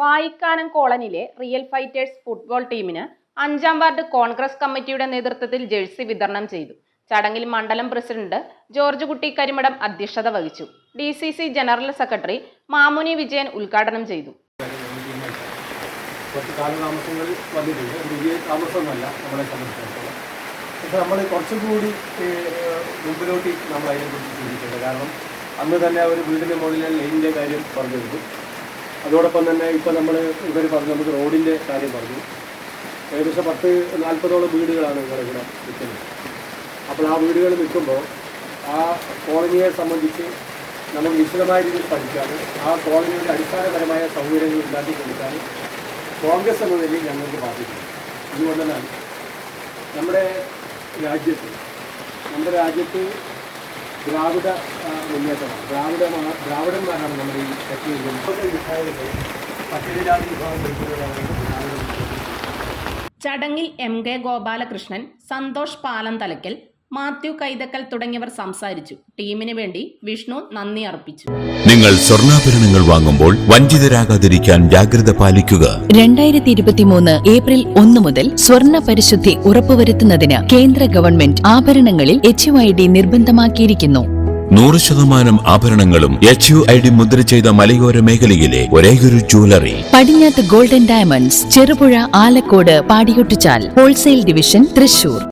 വായിക്കാനം കോളനിയിലെ real fighters football ടീമിന് അഞ്ചാം വാർഡ് കോൺഗ്രസ് കമ്മിറ്റിയുടെ നേതൃത്വത്തിൽ ജേഴ്സി വിതരണം ചെയ്തു. ചടങ്ങിൽ മണ്ഡലം പ്രസിഡന്റ് ജോർജ് കുട്ടി കരിമടം അധ്യക്ഷത വഹിച്ചു. D C C general secretary Mamuni Vijayan ഉദ്ഘാടനം ചെയ്തു. നമ്മളെ നമ്മൾ മുമ്പിലോട്ട് നമ്മൾ കാരണം അന്ന് തന്നെ ഒരു വീടിന്റെ മുകളിൽ ലൈനിന്റെ കാര്യം പറഞ്ഞിരുന്നു. അതോടൊപ്പം തന്നെ ഇപ്പോൾ നമ്മൾ ഇവർ പറഞ്ഞു നമുക്ക് റോഡിന്റെ കാര്യം പറഞ്ഞു. ഏകദേശം പത്ത് നാൽപ്പതോളം വീടുകളാണ് ഇവിടെ ഇവിടെ നിൽക്കുന്നത്. അപ്പോൾ ആ വീടുകൾ നിൽക്കുമ്പോൾ ആ കോളനിയെ സംബന്ധിച്ച് നമുക്ക് വിശദമായ രീതിയിൽ പഠിക്കാനും ആ കോളനിയുടെ അടിസ്ഥാനപരമായ സൗകര്യങ്ങൾ ഉണ്ടാക്കി കൊടുക്കാനും കോൺഗ്രസ് എന്ന നിലയിൽ ഞങ്ങൾക്ക് ബാധിക്കുന്നു അതുകൊണ്ട് നമ്മുടെ രാജ്യത്ത് നമ്മുടെ രാജ്യത്ത് ദ്രാവിഡ മുന്നേറ്റമാണ് ദ്രാവിഡ ദ്രാവിഡന്മാരാണ് നമ്മുടെ ഈ തെക്കേ പട്ടികജാതി വിഭാഗം ചടങ്ങിൽ എം കെ ഗോപാലകൃഷ്ണൻ സന്തോഷ് പാലം തലയ്ക്കൽ മാത്യു കൈതക്കൽ തുടങ്ങിയവർ സംസാരിച്ചു. ടീമിന് വേണ്ടി വിഷ്ണു നന്ദി അർപ്പിച്ചു. നിങ്ങൾ സ്വർണാഭരണങ്ങൾ വാങ്ങുമ്പോൾ വഞ്ചിതരാകാതിരിക്കാൻ ജാഗ്രത പാലിക്കുക. രണ്ടായിരത്തി ഇരുപത്തിമൂന്ന് ഏപ്രിൽ ഒന്ന് മുതൽ സ്വർണ പരിശുദ്ധി ഉറപ്പുവരുത്തുന്നതിന് കേന്ദ്ര ഗവൺമെന്റ് ആഭരണങ്ങളിൽ എച്ച് ഐ ഡി നിർബന്ധമാക്കിയിരിക്കുന്നു. നൂറ് ശതമാനം ആഭരണങ്ങളും എച്ച് യു ഐ ഡി മുദ്ര ചെയ്ത മലയോര മേഖലയിലെ ഒരേയൊരു jewellery Padinjath golden diamonds Cherupuzha Alakode Padiyottuchal wholesale division Thrissur.